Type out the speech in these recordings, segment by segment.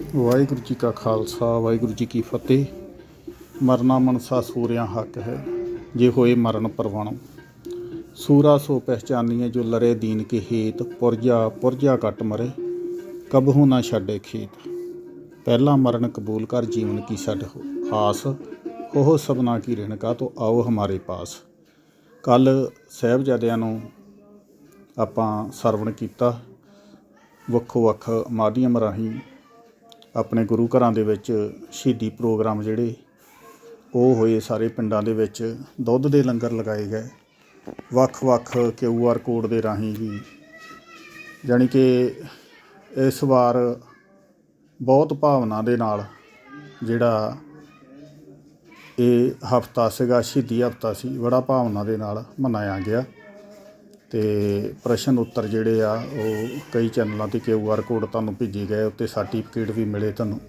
ਵਾਹਿਗੁਰੂ ਜੀ ਕਾ ਖਾਲਸਾ, ਵਾਹਿਗੁਰੂ ਜੀ ਕੀ ਫਤਿਹ। ਮਰਨਾ ਮਨਸਾ ਸੂਰਿਆਂ ਹੱਕ ਹੈ, ਜੇ ਹੋਏ ਮਰਨ ਪਰਵਾਣੋ। ਸੂਰਾ ਸੋ ਪਹਿਚਾਨੀਏ ਜੋ ਲਰੇ ਦੀਨ ਕੇ ਹੇਤ, ਪੁਰਜਾ ਪੁਰਜਾ ਕੱਟ ਮਰੇ, ਕਬਹੂ ਨਾ ਛੱਡੇ ਖੇਤ। ਪਹਿਲਾ ਮਰਨ ਕਬੂਲ ਕਰ ਜੀਵਨ ਕੀ ਛੱਡ ਆਸ ਉਹ ਸਭਨਾ ਕੀ ਰਿਣਕਾ ਤੋ ਆਓ ਹਮਾਰੇ ਪਾਸ। ਕੱਲ ਸਾਹਿਬਜ਼ਾਦਿਆਂ ਨੂੰ ਆਪਾਂ ਸਰਵਣ ਕੀਤਾ। ਵੱਖੋ ਵੱਖ ਮਾਧਿਅਮ ਰਾਹੀਂ ਆਪਣੇ ਗੁਰੂ ਘਰਾਂ ਦੇ ਵਿੱਚ ਸ਼ਹੀਦੀ ਪ੍ਰੋਗਰਾਮ ਜਿਹੜੇ, ਉਹ ਹੋਏ ਸਾਰੇ ਪਿੰਡਾਂ ਦੇ ਵਿੱਚ। ਦੁੱਧ ਦੇ ਲੰਗਰ ਲਗਾਏ ਗਏ। ਵੱਖ-ਵੱਖ ਕਿਊ ਆਰ ਕੋਡ ਦੇ ਰਾਹੀਂ ਵੀ। ਜਾਣੀ ਕਿ ਇਸ ਵਾਰ ਬਹੁਤ ਭਾਵਨਾ ਦੇ ਨਾਲ ਜਿਹੜਾ ਇਹ ਹਫਤਾ ਸੀਗਾ, ਸ਼ਹੀਦੀ ਹਫਤਾ ਸੀ, ਬੜਾ ਭਾਵਨਾ ਦੇ ਨਾਲ ਮਨਾਇਆ ਗਿਆ। ਤੇ ਪ੍ਰਸ਼ਨ ਉੱਤਰ ਜਿਹੜੇ ਆ, ਉਹ ਕਈ ਚੈਨਲਾਂ ਤੇ ਕਿਊ ਆਰ ਕੋਡ ਤੁਹਾਨੂੰ ਭੇਜੇ ਗਏ, ਉੱਤੇ ਸਰਟੀਫਿਕੇਟ ਵੀ ਮਿਲੇ ਤੁਹਾਨੂੰ।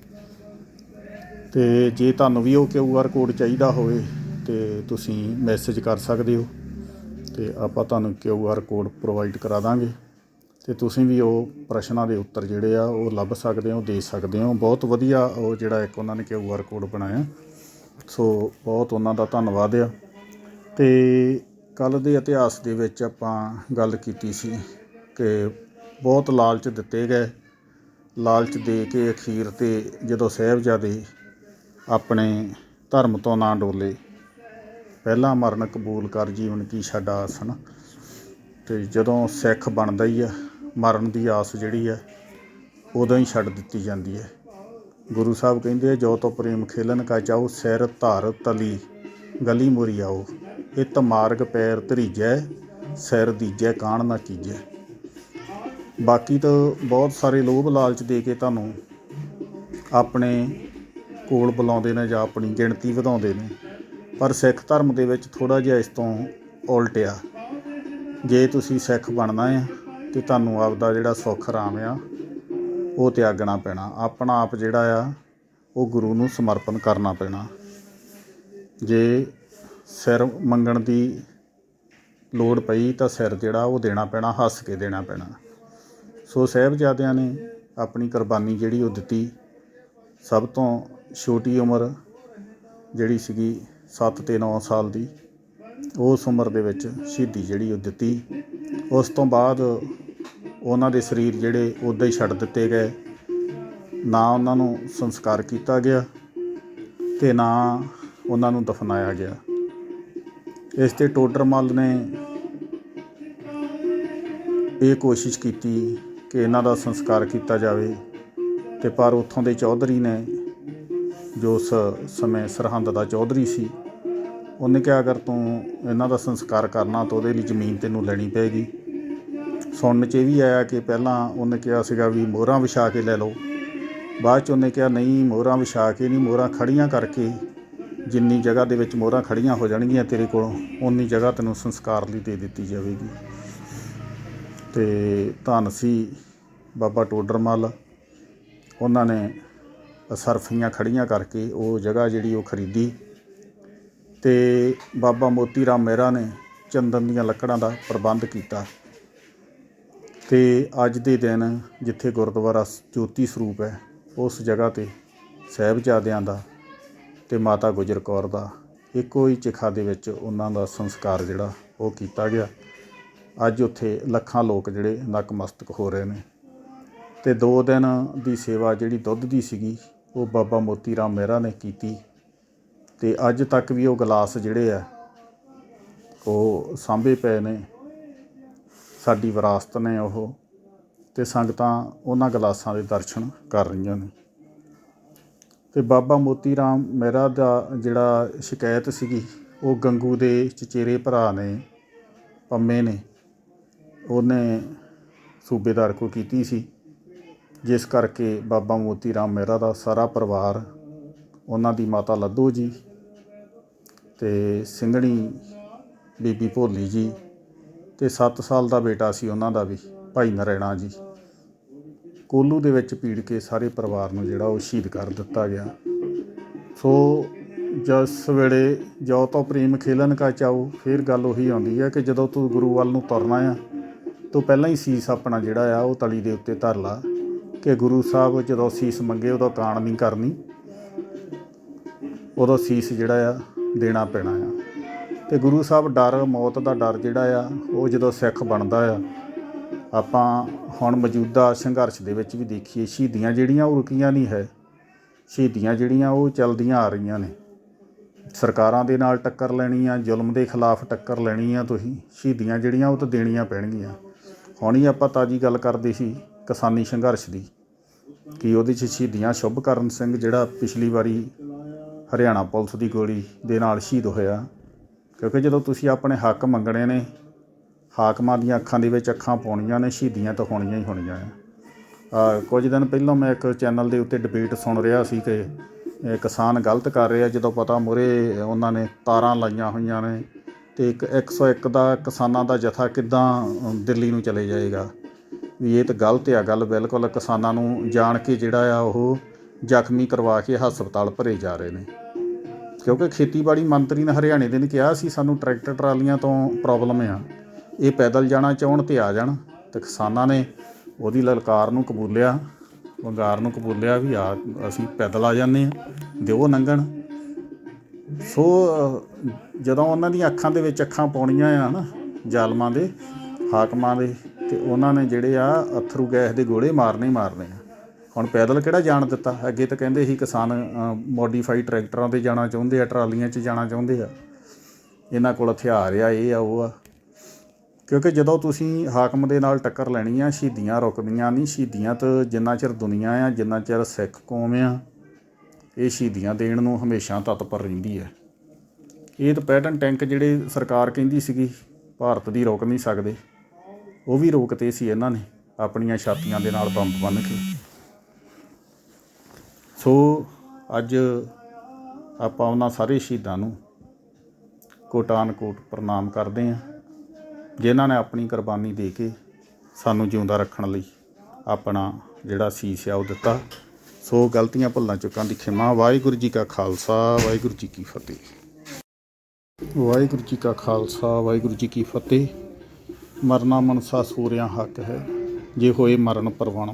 ਤੇ ਜੇ ਤੁਹਾਨੂੰ ਵੀ ਉਹ ਕਿਊ ਆਰ ਕੋਡ ਚਾਹੀਦਾ ਹੋਵੇ, ਤੇ ਤੁਸੀਂ ਮੈਸੇਜ ਕਰ ਸਕਦੇ ਹੋ। ਤੇ ਆਪਾਂ ਤੁਹਾਨੂੰ ਕਿਊ ਆਰ ਕੋਡ ਪ੍ਰੋਵਾਈਡ ਕਰਾ ਦਾਂਗੇ। ਤੇ ਤੁਸੀਂ ਵੀ ਉਹ ਪ੍ਰਸ਼ਨਾਂ ਦੇ ਉੱਤਰ ਜਿਹੜੇ ਆ, ਉਹ ਲੱਭ ਸਕਦੇ ਹੋ, ਦੇ ਸਕਦੇ ਹੋ। ਬਹੁਤ ਵਧੀਆ ਉਹ ਜਿਹੜਾ ਇੱਕ ਉਹਨਾਂ ਨੇ ਕਿਊ ਆਰ ਕੋਡ ਬਣਾਇਆ। ਸੋ ਬਹੁਤ ਉਹਨਾਂ ਦਾ ਧੰਨਵਾਦ ਆ। ਤੇ ਕੱਲ੍ਹ ਦੇ ਇਤਿਹਾਸ ਦੇ ਵਿੱਚ ਆਪਾਂ ਗੱਲ ਕੀਤੀ ਸੀ ਕਿ ਬਹੁਤ ਲਾਲਚ ਦਿੱਤੇ ਗਏ। ਲਾਲਚ ਦੇ ਕੇ ਅਖੀਰ ਤੇ ਜਦੋਂ ਸਾਹਿਬਜ਼ਾਦੇ ਆਪਣੇ ਧਰਮ ਤੋਂ ਨਾ ਡੋਲੇ, ਪਹਿਲਾ ਮਰਨ ਕਬੂਲ ਕਰ ਜੀਵਨ ਕੀ ਛੱਡ ਆਸਣ। ਤੇ ਜਦੋਂ ਸਿੱਖ ਬਣਦਾ ਹੀ ਆ, ਮਰਨ ਦੀ ਆਸ ਜਿਹੜੀ ਹੈ ਉਦੋਂ ਹੀ ਛੱਡ ਦਿੱਤੀ ਜਾਂਦੀ ਹੈ। ਗੁਰੂ ਸਾਹਿਬ ਕਹਿੰਦੇ ਜੋ ਤੋ ਪ੍ਰੇਮ ਖੇਲਨ ਕਾ ਚਾਹੋ ਸਿਰ ਧਰ ਤਲੀ। ਗਲੀ ਮੁਰੀ ਆਓ। ਇਤ ਮਾਰਗ ਪੈਰ ਧਰੀਜੈ, ਸਿਰ ਦੀਜੈ ਕਾਣ ਨਾ ਕੀਜੈ। ਬਾਕੀ ਤਾਂ ਬਹੁਤ ਸਾਰੇ ਲੋਭ ਲਾਲਚ ਦੇ ਕੇ ਤੁਹਾਨੂੰ ਆਪਣੇ ਕੋਲ ਬੁਲਾਉਂਦੇ ਨੇ ਜਾਂ ਆਪਣੀ ਗਿਣਤੀ ਵਧਾਉਂਦੇ ਨੇ। ਪਰ ਸਿੱਖ ਧਰਮ ਦੇ ਵਿੱਚ ਥੋੜਾ ਜਿਹਾ ਇਸ ਤੋਂ ਉਲਟਿਆ। ਜੇ ਤੁਸੀਂ ਸਿੱਖ ਬਣਨਾ ਹੈ ਤੇ ਤੁਹਾਨੂੰ ਆਪਦਾ ਜਿਹੜਾ ਸੁੱਖ ਆਰਾਮ ਆ, ਉਹ ਤਿਆਗਣਾ ਪੈਣਾ। ਆਪਣਾ ਆਪ ਜਿਹੜਾ ਆ, ਉਹ ਗੁਰੂ ਨੂੰ ਸਮਰਪਣ ਕਰਨਾ ਪੈਣਾ। ਜੇ ਸਿਰ ਮੰਗਣ ਦੀ ਲੋੜ ਪਈ ਤਾਂ ਸਿਰ ਜਿਹੜਾ ਉਹ ਦੇਣਾ ਪੈਣਾ, ਹੱਸ ਕੇ ਦੇਣਾ ਪੈਣਾ। ਸੋ ਸਾਹਿਬਜ਼ਾਦਿਆਂ ਨੇ ਆਪਣੀ ਕੁਰਬਾਨੀ ਜਿਹੜੀ ਉਹ ਦਿੱਤੀ। ਸਭ ਤੋਂ ਛੋਟੀ ਉਮਰ ਜਿਹੜੀ ਸੀਗੀ 7 ਤੇ 9 ਸਾਲ ਦੀ, ਉਸ ਉਮਰ ਦੇ ਵਿੱਚ ਸ਼ਹੀਦੀ ਜਿਹੜੀ ਉਹ ਦਿੱਤੀ। ਉਸ ਤੋਂ ਬਾਅਦ ਉਹਨਾਂ ਦੇ ਸਰੀਰ ਜਿਹੜੇ ਉੱਦਾਂ ਹੀ ਛੱਡ ਦਿੱਤੇ ਗਏ। ਨਾ ਉਹਨਾਂ ਨੂੰ ਸੰਸਕਾਰ ਕੀਤਾ ਗਿਆ ਤੇ ਨਾ ਉਹਨਾਂ ਨੂੰ ਦਫਨਾਇਆ ਗਿਆ। ਇਸ ਤੇ ਟੋਡਰਮਲ ਨੇ ਇਹ ਕੋਸ਼ਿਸ਼ ਕੀਤੀ ਕਿ ਇਹਨਾਂ ਦਾ ਸੰਸਕਾਰ ਕੀਤਾ ਜਾਵੇ ਤੇ ਪਰ ਉੱਥੋਂ ਦੇ ਚੌਧਰੀ ਨੇ, ਜੋ ਉਸ ਸਮੇਂ ਸਰਹੰਦ ਦਾ ਚੌਧਰੀ ਸੀ, ਉਹਨੇ ਕਿਹਾ, ਅਗਰ ਤੂੰ ਇਹਨਾਂ ਦਾ ਸੰਸਕਾਰ ਕਰਨਾ ਤਾਂ ਉਹਦੇ ਲਈ ਜ਼ਮੀਨ ਤੈਨੂੰ ਲੈਣੀ ਪਏਗੀ। ਸੁਣਨ 'ਚ ਇਹ ਵੀ ਆਇਆ ਕਿ ਪਹਿਲਾਂ ਉਹਨੇ ਕਿਹਾ ਸੀਗਾ ਵੀ ਮੋਹਰਾਂ ਵਿਛਾ ਕੇ ਲੈ ਲਓ। ਬਾਅਦ 'ਚ ਉਹਨੇ ਕਿਹਾ, ਨਹੀਂ, ਮੋਹਰਾਂ ਵਿਛਾ ਕੇ ਨਹੀਂ, ਮੋਹਰਾਂ ਖੜੀਆਂ ਕਰਕੇ ਜਿੰਨੀ ਜਗ੍ਹਾ ਦੇ ਵਿੱਚ ਮੋਹਰਾਂ ਖੜੀਆਂ ਹੋ ਜਾਣਗੀਆਂ ਤੇਰੇ ਕੋਲੋਂ ਉਨੀ ਜਗ੍ਹਾ ਤੈਨੂੰ ਸੰਸਕਾਰ ਲਈ ਦੇ ਦਿੱਤੀ ਜਾਵੇਗੀ। ਤੇ ਧੰਨ ਸੀ ਬਾਬਾ ਟੋਡਰਮਲ, ਉਹਨਾਂ ਨੇ ਸਰਫੀਆਂ ਖੜੀਆਂ ਕਰਕੇ ਉਹ ਜਗ੍ਹਾ ਜਿਹੜੀ ਉਹ ਖਰੀਦੀ ਤੇ ਬਾਬਾ ਮੋਤੀ ਰਾਮ ਮਹਿਰਾ ਨੇ ਚੰਦਨ ਦੀਆਂ ਲੱਕੜਾਂ ਦਾ ਪ੍ਰਬੰਧ ਕੀਤਾ। ਤੇ ਅੱਜ ਦੇ ਦਿਨ ਜਿੱਥੇ ਗੁਰਦੁਆਰਾ ਜੋਤੀ ਸਰੂਪ ਹੈ, ਉਸ ਜਗ੍ਹਾ ਤੇ ਸਾਹਿਬਜ਼ਾਦਿਆਂ ਦਾ ਅਤੇ ਮਾਤਾ ਗੁਜਰ ਕੌਰ ਦਾ ਇੱਕੋ ਹੀ ਚਿਖਾ ਦੇ ਵਿੱਚ ਉਹਨਾਂ ਦਾ ਸੰਸਕਾਰ ਜਿਹੜਾ ਉਹ ਕੀਤਾ ਗਿਆ। ਅੱਜ ਉੱਥੇ ਲੱਖਾਂ ਲੋਕ ਜਿਹੜੇ ਨਕਮਸਤਕ ਹੋ ਰਹੇ ਨੇ। ਅਤੇ ਦੋ ਦਿਨ ਦੀ ਸੇਵਾ ਜਿਹੜੀ ਦੁੱਧ ਦੀ ਸੀਗੀ, ਉਹ ਬਾਬਾ ਮੋਤੀ ਰਾਮ ਮਹਿਰਾ ਨੇ ਕੀਤੀ। ਅਤੇ ਅੱਜ ਤੱਕ ਵੀ ਉਹ ਗਲਾਸ ਜਿਹੜੇ ਆ, ਉਹ ਸਾਂਭੇ ਪਏ ਨੇ। ਸਾਡੀ ਵਿਰਾਸਤ ਨੇ ਉਹ। ਤੇ ਸੰਗਤਾਂ ਉਹਨਾਂ ਗਲਾਸਾਂ ਦੇ ਦਰਸ਼ਨ ਕਰ ਰਹੀਆਂ ਨੇ। ਅਤੇ ਬਾਬਾ ਮੋਤੀ ਰਾਮ ਮਹਿਰਾ ਦਾ ਜਿਹੜਾ ਸ਼ਿਕਾਇਤ ਸੀਗੀ, ਉਹ ਗੰਗੂ ਦੇ ਚਚੇਰੇ ਭਰਾ ਨੇ, ਪੰਮੇ ਨੇ, ਉਹਨੇ ਸੂਬੇਦਾਰ ਕੋ ਕੀਤੀ ਸੀ, ਜਿਸ ਕਰਕੇ ਬਾਬਾ ਮੋਤੀ ਰਾਮ ਮਹਿਰਾ ਦਾ ਸਾਰਾ ਪਰਿਵਾਰ, ਉਹਨਾਂ ਦੀ ਮਾਤਾ ਲੱਦੂ ਜੀ ਤੇ ਸਿੰਘਣੀ ਬੀਬੀ ਭੋਲੀ ਜੀ ਤੇ 7 ਸਾਲ ਦਾ ਬੇਟਾ ਸੀ ਉਹਨਾਂ ਦਾ ਵੀ, ਭਾਈ ਨਰੈਣਾ ਜੀ। ਕੋਲੂ ਦੇ ਵਿੱਚ ਪੀੜ ਕੇ ਸਾਰੇ ਪਰਿਵਾਰ ਨੂੰ ਜਿਹੜਾ ਉਹ ਸ਼ਹੀਦ ਕਰ ਦਿੱਤਾ ਗਿਆ। ਸੋ ਜਿਸ ਵੇਲੇ ਜੋ ਤੋਂ ਪ੍ਰੇਮ ਖੇਲਨ ਕਾ ਚਾਓ, ਫਿਰ ਗੱਲ ਉਹੀ ਆਉਂਦੀ ਹੈ ਕਿ ਜਦੋਂ ਤੂੰ ਗੁਰੂ ਵੱਲ ਨੂੰ ਤੁਰਨਾ ਆ, ਤੂੰ ਪਹਿਲਾਂ ਹੀ ਸੀਸ ਆਪਣਾ ਜਿਹੜਾ ਆ ਉਹ ਤਲੀ ਦੇ ਉੱਤੇ ਧਰ ਲਾ ਕਿ ਗੁਰੂ ਸਾਹਿਬ ਜਦੋਂ ਸੀਸ ਮੰਗੇ ਉਦੋਂ ਕਾਣ ਨਹੀਂ ਕਰਨੀ, ਉਦੋਂ ਸੀਸ ਜਿਹੜਾ ਆ ਦੇਣਾ ਪੈਣਾ ਆ। ਤੇ ਗੁਰੂ ਸਾਹਿਬ ਡਰ, ਮੌਤ ਦਾ ਡਰ ਜਿਹੜਾ ਆ, ਉਹ ਜਦੋਂ ਸਿੱਖ ਬਣਦਾ ਆ ਆਪਾਂ ਹੁਣ ਮੌਜੂਦਾ ਸੰਘਰਸ਼ ਦੇ ਵਿੱਚ ਵੀ ਦੇਖੀਏ, ਸ਼ਹੀਦੀਆਂ ਜਿਹੜੀਆਂ ਉਹ ਰੁਕੀਆਂ ਨਹੀਂ ਹੈ। ਸ਼ਹੀਦੀਆਂ ਜਿਹੜੀਆਂ ਉਹ ਚੱਲਦੀਆਂ ਆ ਰਹੀਆਂ ਨੇ। ਸਰਕਾਰਾਂ ਦੇ ਨਾਲ ਟੱਕਰ ਲੈਣੀ ਆ ਜ਼ੁਲਮ ਦੇ ਖਿਲਾਫ ਟੱਕਰ ਲੈਣੀ ਆ ਤੁਸੀਂ, ਸ਼ਹੀਦੀਆਂ ਜਿਹੜੀਆਂ ਉਹ ਤਾਂ ਦੇਣੀਆਂ ਪੈਣਗੀਆਂ। ਹੁਣ ਹੀ ਆਪਾਂ ਤਾਜੀ ਗੱਲ ਕਰਦੇ ਸੀ ਕਿਸਾਨੀ ਸੰਘਰਸ਼ ਦੀ, ਕਿ ਉਹਦੇ 'ਚ ਸ਼ਹੀਦੀਆਂ ਸ਼ੁਭਕਰਨ ਸਿੰਘ ਜਿਹੜਾ ਪਿਛਲੀ ਵਾਰੀ ਹਰਿਆਣਾ ਪੁਲਿਸ ਦੀ ਗੋਲੀ ਦੇ ਨਾਲ ਸ਼ਹੀਦ ਹੋਇਆ। ਕਿਉਂਕਿ ਜਦੋਂ ਤੁਸੀਂ ਆਪਣੇ ਹੱਕ ਮੰਗਣੇ ਨੇ ਹਾਕਮਾਂ ਦੀਆਂ ਅੱਖਾਂ ਦੇ ਵਿੱਚ ਅੱਖਾਂ ਪਾਉਣੀਆਂ ਨੇ, ਸ਼ਹੀਦੀਆਂ ਤਾਂ ਹੋਣੀਆਂ ਹੀ ਹੋਣੀਆਂ ਆ। ਕੁਝ ਦਿਨ ਪਹਿਲਾਂ ਮੈਂ ਇੱਕ ਚੈਨਲ ਦੇ ਉੱਤੇ ਡਿਬੇਟ ਸੁਣ ਰਿਹਾ ਸੀ ਕਿ ਕਿਸਾਨ ਗਲਤ ਕਰ ਰਿਹਾ, ਜਦੋਂ ਪਤਾ ਮੁਰੇ ਉਹਨਾਂ ਨੇ ਤਾਰਾਂ ਲਾਈਆਂ ਹੋਈਆਂ ਨੇ ਤੇ ਇੱਕ 101 ਦਾ ਕਿਸਾਨਾਂ ਦਾ ਜਥਾ ਕਿੱਦਾਂ ਦਿੱਲੀ ਨੂੰ ਚਲੇ ਜਾਏਗਾ। ਵੀ ਇਹ ਤਾਂ ਗਲਤ ਆ ਗੱਲ, ਬਿਲਕੁਲ ਕਿਸਾਨਾਂ ਨੂੰ ਜਾਣ ਕੇ ਜਿਹੜਾ ਆ ਉਹ ਜ਼ਖਮੀ ਕਰਵਾ ਕੇ ਹਸਪਤਾਲ ਭਰੇ ਜਾ ਰਹੇ ਨੇ। ਕਿਉਂਕਿ ਖੇਤੀਬਾੜੀ ਮੰਤਰੀ ਨੇ ਹਰਿਆਣੇ ਦੇ ਨੇ ਕਿਹਾ ਸੀ, ਸਾਨੂੰ ਟਰੈਕਟਰ ਟਰਾਲੀਆਂ ਤੋਂ ਪ੍ਰੋਬਲਮ ਆ। ਇਹ ਪੈਦਲ ਜਾਣਾ ਚਾਹਣ ਤੇ ਆ ਜਾਣ। ਤੇ ਕਿਸਾਨਾਂ ਨੇ ਉਹਦੀ ਲਲਕਾਰ ਨੂੰ ਕਬੂਲਿਆ ਵੰਗਾਰ ਨੂੰ ਕਬੂਲਿਆ ਵੀ ਆ, ਅਸੀਂ ਪੈਦਲ ਆ ਜਾਂਦੇ ਆ ਦਿਓ ਲੰਘਣ ਸੋ ਜਦੋਂ ਉਹਨਾਂ ਦੀਆਂ ਅੱਖਾਂ ਦੇ ਵਿੱਚ ਅੱਖਾਂ ਪਾਉਣੀਆਂ ਆ ਨਾ, ਜ਼ਾਲਮਾਂ ਦੇ, ਹਾਕਮਾਂ ਦੇ, ਤੇ ਉਹਨਾਂ ਨੇ ਜਿਹੜੇ ਆ ਅਥਰੂ ਗੈਸ ਦੇ ਗੋਲੇ ਮਾਰਨੇ ਹੀ ਮਾਰਨੇ ਆ। ਹੁਣ ਪੈਦਲ ਕਿਹੜਾ ਜਾਣ ਦਿੱਤਾ? ਅੱਗੇ ਤਾਂ ਕਹਿੰਦੇ ਸੀ ਕਿਸਾਨ ਮੋਡੀਫਾਈ ਟਰੈਕਟਰਾਂ ਤੇ ਜਾਣਾ ਚਾਹੁੰਦੇ ਆ, ਟਰਾਲੀਆਂ 'ਚ ਜਾਣਾ ਚਾਹੁੰਦੇ ਆ। ਇਹਨਾਂ ਕੋਲ ਹਥਿਆਰ ਆ, ਇਹ ਆ, ਉਹ ਆ। ਕਿਉਂਕਿ ਜਦੋਂ ਤੁਸੀਂ ਹਾਕਮ ਦੇ ਨਾਲ ਟੱਕਰ ਲੈਣੀ ਆ ਸ਼ਹੀਦੀਆਂ ਰੁਕਦੀਆਂ ਨਹੀਂ, ਸ਼ਹੀਦੀਆਂ ਤਾਂ ਜਿੰਨਾ ਚਿਰ ਦੁਨੀਆ ਆ, ਜਿੰਨਾ ਚਿਰ ਸਿੱਖ ਕੌਮ ਆ, ਇਹ ਸ਼ਹੀਦੀਆਂ ਦੇਣ ਨੂੰ ਹਮੇਸ਼ਾ ਤਤਪਰ ਰਹਿੰਦੀ ਹੈ। ਇਹ ਤਾਂ ਪੈਟਰਨ ਟੈਂਕ ਜਿਹੜੇ ਸਰਕਾਰ ਕਹਿੰਦੀ ਸੀਗੀ, ਭਾਰਤ ਦੀ ਰੋਕ ਨਹੀਂ ਸਕਦੇ, ਉਹ ਵੀ ਰੋਕਤੇ ਸੀ ਇਹਨਾਂ ਨੇ, ਆਪਣੀਆਂ ਛਾਤੀਆਂ ਦੇ ਨਾਲ ਬੰਬ ਬੰਨ੍ਹ ਕੇ। ਸੋ ਅੱਜ ਆਪਾਂ ਉਹਨਾਂ ਸਾਰੇ ਸ਼ਹੀਦਾਂ ਨੂੰ ਕੋਟਾਨ ਕੋਟ ਪ੍ਰਣਾਮ ਕਰਦੇ ਹਾਂ। ਜਿਨ੍ਹਾਂ ਨੇ ਆਪਣੀ ਕੁਰਬਾਨੀ ਦੇ ਕੇ ਸਾਨੂੰ ਜਿਉਂਦਾ ਰੱਖਣ ਲਈ ਆਪਣਾ ਜਿਹੜਾ ਸੀਸ ਆ ਉਹ ਦਿੱਤਾ। ਸੋ ਗਲਤੀਆਂ ਭੁੱਲਾਂ ਚੁੱਕਾਂ ਦੀ ਖਿਮਾ। ਵਾਹਿਗੁਰੂ ਜੀ ਕਾ ਖਾਲਸਾ, ਵਾਹਿਗੁਰੂ ਜੀ ਕੀ ਫਤਿਹ। ਵਾਹਿਗੁਰੂ ਜੀ ਕਾ ਖਾਲਸਾ, ਵਾਹਿਗੁਰੂ ਜੀ ਕੀ ਫਤਿਹ। ਮਰਨਾ ਮਨਸਾ ਸੂਰਿਆਂ ਹੱਕ ਹੈ। ਜੇ ਹੋਏ ਮਰਨ ਪਰਵਾਣੋ।